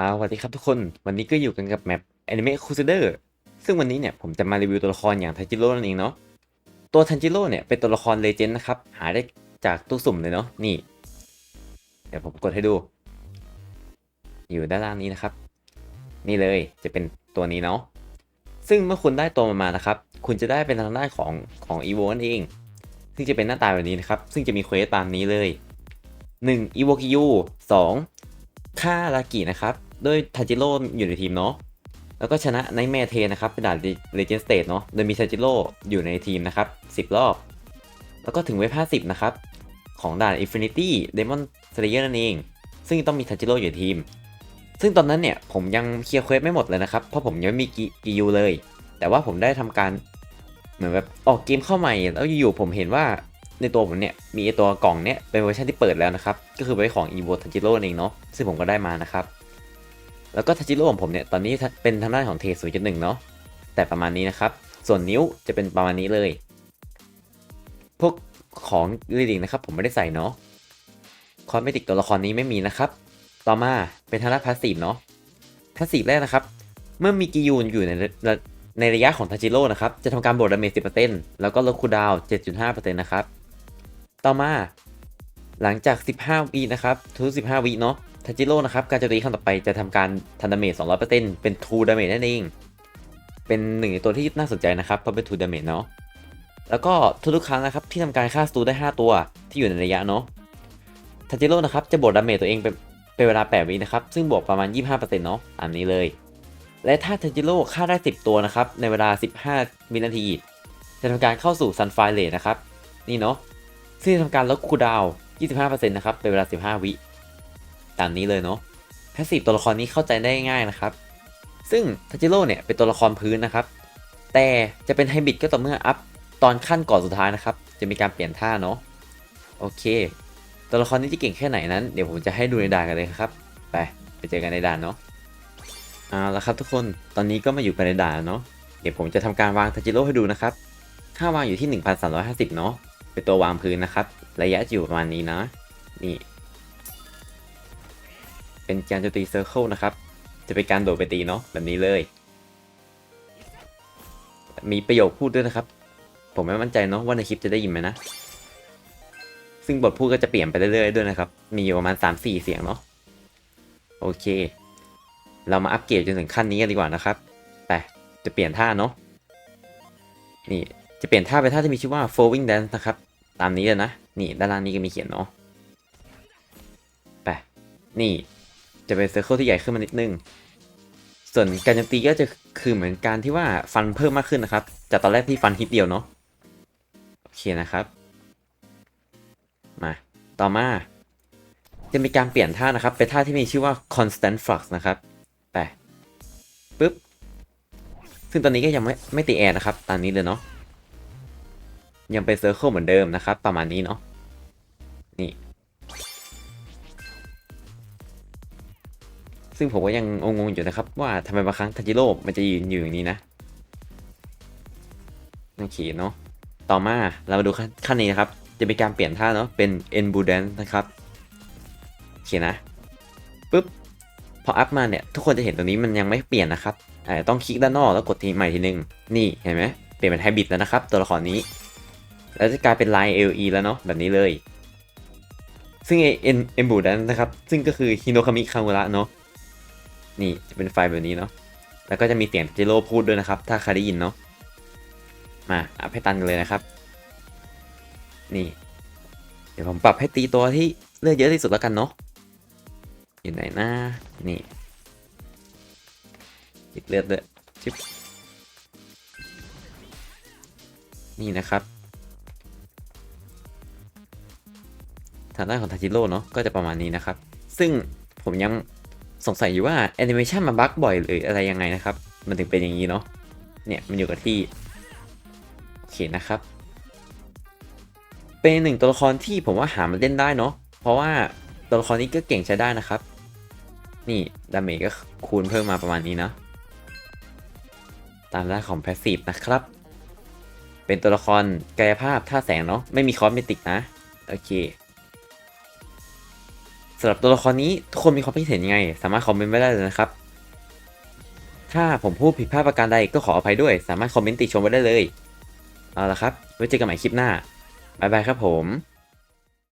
อ่าสวัสดีครับทุกคน วันนี้ก็อยู่กันกับแมป Anime Crusader ซึ่งวันนี้เนี่ยผมจะมารีวิวตัวละครอย่างทันจิโร่นั่นเองเนาะ ตัวทันจิโร่เนี่ยเป็นตัวละครเลเจนด์นะครับ หาได้จากตู้สุ่มเลยเนาะ นี่ เดี๋ยวผมกดให้ดู อยู่ด้านล่างนี้นะครับ นี่เลยจะเป็นตัวนี้เนาะ ซึ่งเมื่อคุณได้ตัวมันมานะครับ คุณจะได้เป็นทางด้านของของอีโวนั่นเอง ซึ่งจะเป็นหน้าตาแบบนี้นะครับ ซึ่งจะมีเควสตามนี้เลย 1. อีโวกิยู2ฆ่าลากินะครับ ด้วยทาจิโร่อยู่ในทีมเนาะแล้วก็ชนะในแมเทนะครับเป็นด่านเลเจนด์สเตทเนาะโดยมีทาจิโร่อยู่ในทีมนะครับ 10 รอบ แล้วก็ถึงเวฟ50 นะครับ ของด่าน Infinity Demon Slayer นั่นเอง ซึ่งต้องมีทาจิโร่อยู่ในทีม ซึ่งตอนนั้นเนี่ยผมยังเคลียร์เควสไม่หมดเลยนะครับ เพราะผมยังไม่มีกิยูเลย แต่ว่าผมได้ทำการเหมือนแบบออกเกมเข้าใหม่ แล้วอยู่ๆผมเห็นว่าในตัวผมเนี่ยมีตัวกล่องเนี่ยเป็นเวอร์ชันที่เปิดแล้วนะครับ ก็คือไว้ของ Evo t a j i r o เองเนาะซึ่งผมก็ได้มานะครับ แล้วก็ทาจิโร่ของผมเนี่ยตอนนี้เป็นทางด้านของเทศูนย์จุดหนึ่งเนาะแต่ประมาณนี้นะครับ ส่วนนิ้วจะเป็นประมาณนี้เลย พวกของลีดิงนะครับ ผมไม่ได้ใส่เนาะคอสเมติกตัวละครนี้ไม่มีนะครับ ต่อมาเป็นทางด้านพาสซีฟเนาะพาสซีฟแรกนะครับ เมื่อมีกิยูนอยู่ในในระยะของทาจิโร่นะครับ จะทำการบวกดาเมจ10%แล้วก็ลดคูดาวน์7.5%นะครับ ต่อมา หลังจาก 15วินะครับทุก15วิเนาะทาจิโร่นะครับการโจมตีครั้งต่อไปจะทำการทันดาเมจ200%เป็น True Damage นั่นเอง เป็นหนึ่งในตัวที่น่าสนใจนะครับเพราะเป็น True Damage เนาะแล้วก็ทุกๆครั้งนะครับที่ทำการฆ่าสตูได้ 5 ตัวที่อยู่ในระยะเนาะทาจิโร่นะครับจะบวกดาเมจตัวเองเป็นเป็นเวลา 8 วินะครับ ซึ่งบวกประมาณ 25%เนาะอันนี้เลย และถ้าทาจิโร่ฆ่าได้ 10 ตัวนะครับ ในเวลา 15 วินาที จะทำการเข้าสู่ซันไฟเลทนะครับ นี่เนาะซึ่งทำการลดคูดาว 25%นะครับเป็นเวลา 15 วิ ตามนี้เลยเนาะแพสซีฟตัวละครนี้เข้าใจได้ง่ายนะครับ ซึ่งทาจิโร่เนี่ยเป็นตัวละครพื้นนะครับ แต่จะเป็นไฮบริดก็ต่อเมื่ออัพตอนขั้นก่อนสุดท้ายนะครับ จะมีการเปลี่ยนท่าเนาะโอเค ตัวละครนี้จะเก่งแค่ไหนนั้น เดี๋ยวผมจะให้ดูในด่านกันเลยครับ ไปไปเจอกันในด่านเนาะเอาละครับทุกคนตอนนี้ก็มาอยู่กันในด่านเนาะเดี๋ยวผมจะทำการวางทาจิโร่ให้ดูนะครับค่าวางอยู่ที่ 1350 เนาะ เป็นตัววางพื้นนะครับ ระยะอยู่ประมาณนี้นะ นี่ เป็นการโจมตีเซอร์เคิลนะครับ จะเป็นการโดดไปตีเนาะแบบนี้เลย มีประโยคพูดด้วยนะครับ ผมไม่มั่นใจเนาะว่าในคลิปจะได้ยินไหมนะ ซึ่งบทพูดก็จะเปลี่ยนไปเรื่อยๆด้วยนะครับ มีอยู่ประมาณ 3-4 เสียงเนาะ โอเค เรามาอัปเกรดจนถึงขั้นนี้กันดีกว่านะครับ ไป จะเปลี่ยนท่าเนาะ นี่จะเปลี่ยนท่าเป็นท่าที่มีชื่อว่า flowing dance นะครับ ตามนี้เลยนะ นี่ด้านล่างนี้ก็มีเขียนเนาะ ไป นี่จะเป็นเซอร์เคิลที่ใหญ่ขึ้นมานิดนึง ส่วนการโจมตีก็จะคือเหมือนการที่ว่าฟันเพิ่มมากขึ้นนะครับ จากตอนแรกที่ฟันฮิตเดียวเนาะ โอเคนะครับ มา ต่อมา จะมีการเปลี่ยนท่านะครับ เป็นท่าที่มีชื่อว่า constant flux นะครับ ไป ปึ๊บ ซึ่งตอนนี้ก็ยังไม่ไม่ตีแอร์นะครับ ตามนี้เลยเนาะ ยังเป็นเซอร์เคิลเหมือนเดิมนะครับ ประมาณนี้เนาะนี่ ซึ่งผมก็ยังงงๆอยู่นะครับ ว่าทำไมบางครั้งทันจิโร่มันจะยืนอยู่อย่างนี้นะโอเคเนาะต่อมาเรามาดูขั้นขั้นนี้นะครับ จะมีการเปลี่ยนท่าเนาะเป็น e n b u d a n c e นะครับโอเคนะปุ๊บพออัพมาเนี่ย ทุกคนจะเห็นตรงนี้มันยังไม่เปลี่ยนนะครับต้องคลิกด้านนอกแล้วกดทีใหม่ทีนึง นี่เห็นไหมเปลี่ยนเป็นไฮบริดแล้วนะครับ ตัวละครนี้ แล้วจะกลายเป็นลาย LE แล้วเนาะแบบนี้เลย ซึ่งไอเอ็นเอ็มบูดันนะครับ ซึ่งก็คือฮิโนคามิคามุระเนาะนี่จะเป็นไฟล์แบบนี้เนาะแล้วก็จะมีเสียงจิโร่พูดด้วยนะครับ ถ้าใครได้ยินเนาะมาอัพให้ตันกันเลยนะครับ นี่ เดี๋ยวผมปรับให้ตีตัวที่เลือดเยอะที่สุดแล้วกันเนาะอยู่ไหนนะนี่ติดเลือดเลยชิบนี่นะครับ ทางด้านของทาจิโร่เนาะก็จะประมาณนี้นะครับ ซึ่งผมยังสงสัยอยู่ว่าแอนิเมชันมันบั๊กบ่อยหรืออะไรยังไงนะครับ มันถึงเป็นอย่างนี้เนาะเนี่ยมันอยู่กับที่โอเคนะครับ เป็นหนึ่งตัวละครที่ผมว่าหามาเล่นได้เนาะเพราะว่าตัวละครนี้ก็เก่งใช้ได้นะครับ นี่ดาเมจก็คูณเพิ่มมาประมาณนี้นะตามด้านของแพสซีฟนะครับ เป็นตัวละครกายภาพท่าแสงเนาะไม่มีคอสเมติกนะ โอเค สำหรับตัวละครนี้ทุกคนมีความคิดเห็นยังไง สามารถคอมเมนต์ไว้ได้เลยนะครับ ถ้าผมพูดผิดพลาดประการใดก็ขออภัยด้วย สามารถคอมเมนต์ติชมไว้ได้เลย เอาละครับ ไว้เจอกันใหม่คลิปหน้า บ๊ายบายครับผม